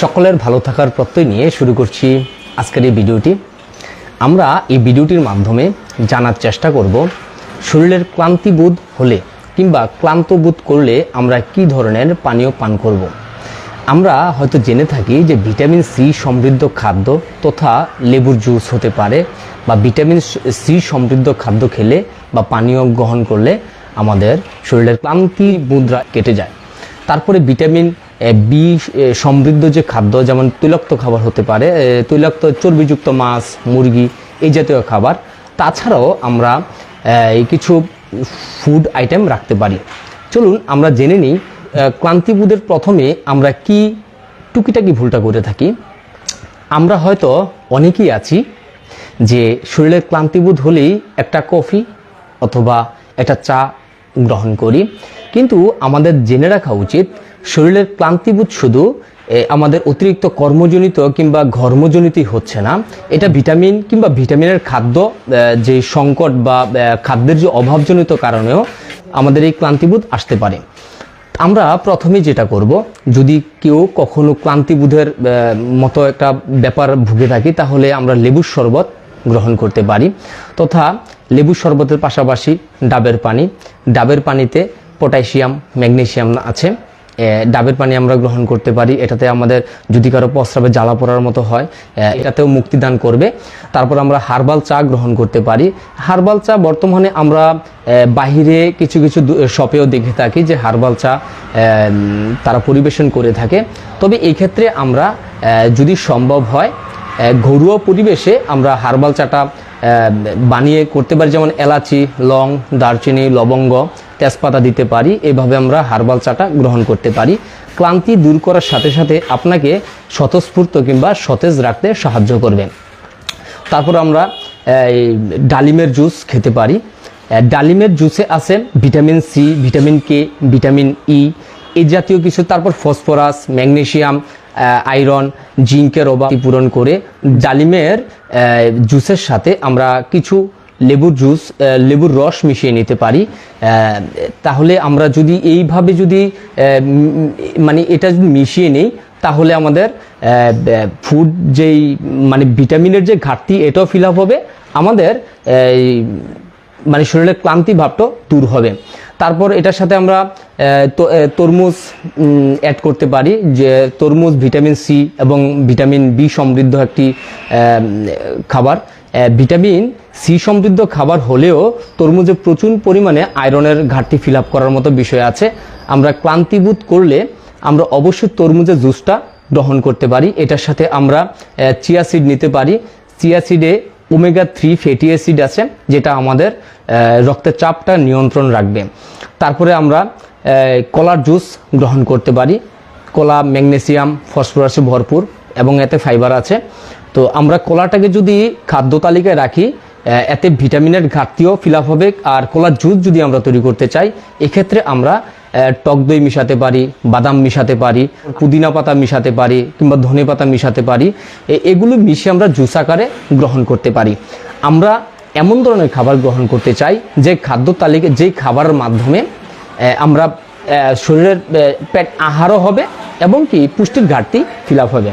সকলের ভালো থাকার প্রত্যয় নিয়ে শুরু করছি আজকের এই ভিডিওটি আমরা এই ভিডিওটির মাধ্যমে জানার চেষ্টা করব, শরীরের ক্লান্তিবোধ হলে কিংবা ক্লান্ত বোধ করলে আমরা কি ধরনের পানীয় পান করব। আমরা হয়তো জেনে থাকি যে ভিটামিন সি সমৃদ্ধ খাদ্য তথা লেবুর জুস হতে পারে বা ভিটামিন সি সমৃদ্ধ খাদ্য খেলে বা পানীয় গ্রহণ করলে আমাদের শরীরের ক্লান্তি মুদ্রা কেটে যায় তারপরে ভিটামিন বি এ, সমৃদ্ধ যে খাদ্য যেমন তৈলাক্ত খাবার হতে পারে তৈলাক্ত চর্বিযুক্ত মাছ মুরগি এই জাতীয় খাবার। তাছাড়াও আমরা কিছু ফুড আইটেম রাখতে পারি। চলুন আমরা জেনে নিই ক্লান্তিবোধের প্রথমে আমরা কি টুকিটাকি ভুলটা করে থাকি। আমরা হয়তো অনেকেই আছি যে শরীরের ক্লান্তিবোধ হলেই একটা কফি অথবা একটা চা গ্রহণ করি। কিন্তু আমাদের জেনে রাখা উচিত, শরীরের ক্লান্তিবোধ শুধু আমাদের অতিরিক্ত কর্মজনিত কিংবা ঘর্মজনিতই হচ্ছে না। এটা ভিটামিন কিংবা ভিটামিনের খাদ্য যে সংকট বা খাদ্যের যে অভাবজনিত কারণেও আমাদের এই ক্লান্তিবোধ আসতে পারে। আমরা প্রথমে যেটা করব, যদি কেউ কখনো ক্লান্তিবোধের মতো একটা ব্যাপার ভুগে থাকি, তাহলে আমরা লেবুর শরবত গ্রহণ করতে পারি, তথা লেবুর শরবতের পাশাপাশি ডাবের পানি। ডাবের পানিতে পটাশিয়াম ম্যাগনেসিয়াম আছে। ডাবের পানি আমরা গ্রহণ করতে পারি। এটাতে আমাদের যদি কারও প্রস্রাবে জ্বালা পড়ার মতো হয় এটাতেও মুক্তিদান করবে। তারপর আমরা হার্বাল চা গ্রহণ করতে পারি। হার্বাল চা বর্তমানে আমরা বাহিরে কিছু কিছু শপেও দেখে থাকি যে হার্বাল চা তারা পরিবেশন করে থাকে। তবে এই ক্ষেত্রে আমরা যদি সম্ভব হয় ঘরোয়া পরিবেশে আমরা হার্বাল চাটা বানিয়ে করতে পারি। যেমন এলাচি, লং, দারচিনি, লবঙ্গ তেজপাতা দিতে পারি, এভাবে আমরা হার্বাল চাটা গ্রহণ করতে পারি। ক্লান্তি দূর করার সাথে সাথে আপনাকে স্বতঃস্ফূর্ত কিংবা সতেজ রাখতে সাহায্য করবে। তারপর আমরা ডালিমের জুস খেতে পারি। ডালিমের জুসে আছে vitamin C vitamin K vitamin E এই জাতীয় কিছু। তারপর ফসফরাস ম্যাগনেসিয়াম আয়রন জিঙ্কের অভাব পূরণ করে ডালিমের জুসের সাথে আমরা কিছু লেবুর জুস লেবুর রস মিশিয়ে নিতে পারি। তাহলে আমরা যদি এইভাবে যদি মানে এটা যদি মিশিয়ে নেই, তাহলে আমাদের ফুড যেই মানে ভিটামিনের যে ঘাটতি, এটাও ফিল আপ হবে। আমাদের মানে শরীরের ক্লান্তি ভাবটা দূর হবে। তারপর এটার সাথে আমরা তরমুজ অ্যাড করতে পারি, যে তরমুজ ভিটামিন সি এবং ভিটামিন বি সমৃদ্ধ একটি খাবার। ভিটামিন সি সমৃদ্ধ খাবার হলেও তরমুজে প্রচুর পরিমাণে আয়রনের ঘাটতি ফিল করার মতো বিষয় আছে। আমরা ক্লান্তিবোধ করলে আমরা অবশ্যই তরমুজের জুসটা গ্রহণ করতে পারি। এটার সাথে আমরা চিয়া সিড নিতে পারি। চিয়া সিডে ওমেগা থ্রি ফ্যাটি অ্যাসিড আছে, যেটা আমাদের রক্তের চাপটা নিয়ন্ত্রণ রাখবে। তারপরে আমরা কলার জুস গ্রহণ করতে পারি। কলা, ম্যাগনেসিয়াম, ফসফরাসে ভরপুর এবং এতে ফাইবার আছে। তো আমরা কলাটাকে যদি খাদ্য তালিকায় রাখি এতে ভিটামিনের ঘাটতিও ফিলাপ হবে আর কলার জুস যদি আমরা তৈরি করতে চাই, এক্ষেত্রে আমরা টক দই মিশাতে পারি, বাদাম মিশাতে পারি, পুদিনা পাতা মিশাতে পারি কিংবা ধনে পাতা মিশাতে পারি এগুলো মিশিয়ে আমরা জুস আকারে গ্রহণ করতে পারি। আমরা এমন ধরনের খাবার গ্রহণ করতে চাই যে খাদ্য তালিকা যেই খাবারের মাধ্যমে আমরা শরীরের পেট আহারও হবে এবং কি পুষ্টির ঘাটতি ফিল হবে।